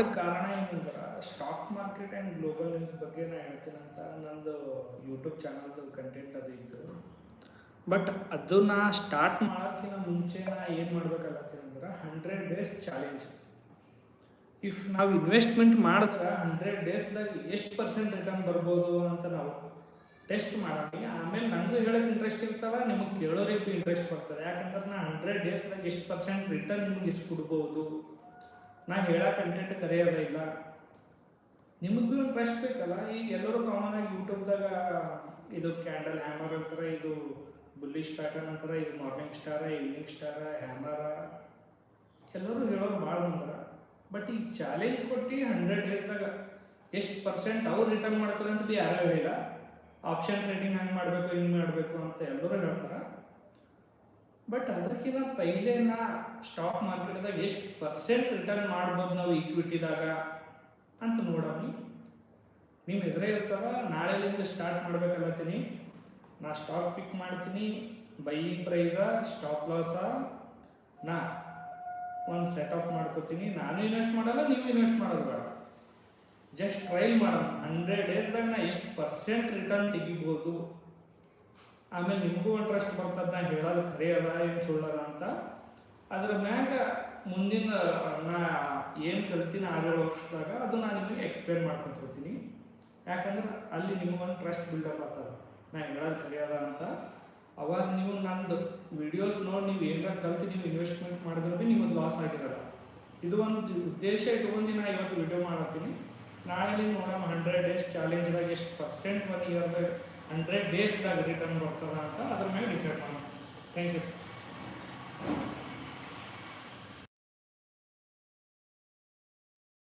ಮಾಡ್ಲಿಕ್ಕೆ ಕಾರಣ ಏನಂದ್ರೆ stock market and global news ಬಗ್ಗೆ ನಾನು ಹೇಳ್ತೀನಿ ಅಂತ ನಂದು ಯೂಟ್ಯೂಬ್ ಚಾನಲ್ದು ಕಂಟೆಂಟ್ ಅದು ಇತ್ತು ಬಟ್ ಅದನ್ನ ಸ್ಟಾರ್ಟ್ ಮಾಡೋಕ್ಕಿಂತ ಮುಂಚೆ ನಾ ಏನು ಮಾಡ್ಬೇಕಾಗತ್ತೆ ಅಂದ್ರೆ ಹಂಡ್ರೆಡ್ ಡೇಸ್ ಚಾಲೆಂಜ್ ಇಫ್ ನಾವು ಇನ್ವೆಸ್ಟ್ಮೆಂಟ್ ಮಾಡಿದ್ರೆ ಹಂಡ್ರೆಡ್ ಡೇಸ್ದಾಗ ಎಷ್ಟು ಪರ್ಸೆಂಟ್ ರಿಟರ್ನ್ ಬರ್ಬೋದು ಅಂತ ನಾವು ಟೆಸ್ಟ್ ಮಾಡಿ ಆಮೇಲೆ ನನಗೂ ಹೇಳೋಕೆ ಇಂಟ್ರೆಸ್ಟ್ ಇರ್ತಾವೆ, ನಿಮಗೆ ಕೇಳೋರಿಗೆ ಇಂಟ್ರೆಸ್ಟ್ ಬರ್ತದೆ. ಯಾಕಂದ್ರೆ ನಾ ಹಂಡ್ರೆಡ್ ಡೇಸ್ದಾಗ ಎಷ್ಟು ಪರ್ಸೆಂಟ್ ರಿಟರ್ನ್ ನಿಮ್ಗೆ ಎಷ್ಟು ಕೊಡ್ಬೋದು? ನಾ ಹೇಳೋ ಕಂಟೆಂಟ್ ಕರೆಯೋದ ಇಲ್ಲ. ನಿಮಗೆ ಒಂದು ಟ್ರಸ್ಟ್ ಬೇಕಲ್ಲ? ಈಗ ಎಲ್ಲರೂ ಕಾಮನ್ ಆಗಿ ಯೂಟ್ಯೂಬ್ದಾಗ ಇದು ಕ್ಯಾಂಡಲ್ ಹ್ಯಾಮರ್ ಅಂತಾರೆ, ಇದು ಬುಲ್ಲಿಶ್ ಪ್ಯಾಟರ್ನ್ ಅಂತಾರೆ, ಇದು morning star evening star hammer ಎಲ್ಲರೂ ಹೇಳೋರು ಭಾಳ ಅಂದ್ರೆ ಬಟ್ ಈ ಚಾಲೆಂಜ್ ಕೊಟ್ಟು ಹಂಡ್ರೆಡ್ ಡೇಸ್ದಾಗ ಎಷ್ಟು ಪರ್ಸೆಂಟ್ ಅವ್ರು ರಿಟರ್ನ್ ಮಾಡ್ತಾರೆ ಅಂತ ಬಿ ಯಾರೂ ಹೇಳಿಲ್ಲ. ಆಪ್ಷನ್ ಟ್ರೇಡಿಂಗ್ ಹೆಂಗೆ ಮಾಡಬೇಕು, ಹಿಂಗೆ ಮಾಡಬೇಕು ಅಂತ ಎಲ್ಲರೂ ಹೇಳ್ತಾರೆ. ಬಟ್ ಅದಕ್ಕಿಂತ ಪೈಲೆ ನಾ ಸ್ಟಾಕ್ ಮಾರ್ಕೆಟ್ದಾಗ ಎಷ್ಟು ಪರ್ಸೆಂಟ್ ರಿಟರ್ನ್ ಮಾಡ್ಬೋದು ನಾವು ಈಕ್ವಿಟಿದಾಗ ಅಂತ ನೋಡೋಣ ನೀವು ಎದುರೇ ಇರ್ತಾವ ನಾಳೆಯಿಂದ ಸ್ಟಾರ್ಟ್ ಮಾಡ್ಬೇಕಲ್ಲತ್ತೀನಿ ನಾ ಸ್ಟಾಕ್ ಪಿಕ್ ಮಾಡ್ತೀನಿ ಬೈ ಪ್ರೈಸ ಸ್ಟಾಪ್ ಲಾಸ ನಾ ಒಂದು ಸೆಟ್ ಆಫ್ ಮಾಡ್ಕೋತೀನಿ. ನಾನು ಇನ್ವೆಸ್ಟ್ ಮಾಡಲ್ಲ, ನೀವು ಇನ್ವೆಸ್ಟ್ ಮಾಡೋದು ಬೇಡ. ಜಸ್ಟ್ ಟ್ರೈ ಮಾಡೋಣ ಹಂಡ್ರೆಡ್ ಡೇಸ್ದಾಗ ನಾ ಎಷ್ಟು ಪರ್ಸೆಂಟ್ ರಿಟರ್ನ್ ತೆಗಿಬೋದು? ಆಮೇಲೆ ನಿಮಗೂ ಇಂಟ್ರೆಸ್ಟ್ ಬರ್ತದ ಹೇಳೋದು ಖರೆ ಅದ, ಏನು ಸುಳ್ಳದ ಅಂತ. ಅದ್ರ ಮ್ಯಾಗ ಮುಂದಿನ ನಾ ಏನು ಕಲ್ತೀನಿ ಆರೇಳು ವರ್ಷದಾಗ ಅದು ನಾನು ನಿಮಗೆ ಎಕ್ಸ್ಪ್ಲೇನ್ ಮಾಡ್ಕೊಂತಿರ್ತೀನಿ. ಯಾಕಂದ್ರೆ ಅಲ್ಲಿ ನಿಮಗೊಂದು ಟ್ರಸ್ಟ್ ಬಿಲ್ಡಪ್ ಆಗ್ತದೆ. ನಾ ಹೇಳೋದು ಖರೆ ಅದ ಅಂತ. ಅವಾಗ ನೀವು ನಂದು ವಿಡಿಯೋಸ್ ನೋಡಿ, ನೀವು ಏನಾರ ಕಲ್ತು, ನೀವು ಇನ್ವೆಸ್ಟ್ಮೆಂಟ್ ಮಾಡಿದ್ರೆ ನಿಮಗೆ ಲಾಸ್ ಆಗಿರಲ್ಲ. ಇದು ಒಂದು ಉದ್ದೇಶ ಇಟ್ಕೊಂಡು ನಾ ಇವತ್ತು ವಿಡಿಯೋ ಮಾಡತ್ತೀನಿ. ನಾಳೆ ನೋಡೋಣ ಹಂಡ್ರೆಡ್ ಡೇಸ್ ಚಾಲೆಂಜ್ದಾಗ ಎಷ್ಟು ಪರ್ಸೆಂಟ್ ಮನಿ ಇಯರ್ದಾಗ ಹಂಡ್ರೆಡ್ ಡೇಸ್ದಾಗ ರಿಟರ್ನ್ ಬರ್ತದ ಅಂತ ಅದ್ರ ಮೇಲೆ ಡಿಸೈಡ್ ಮಾಡೋಣ. Thank you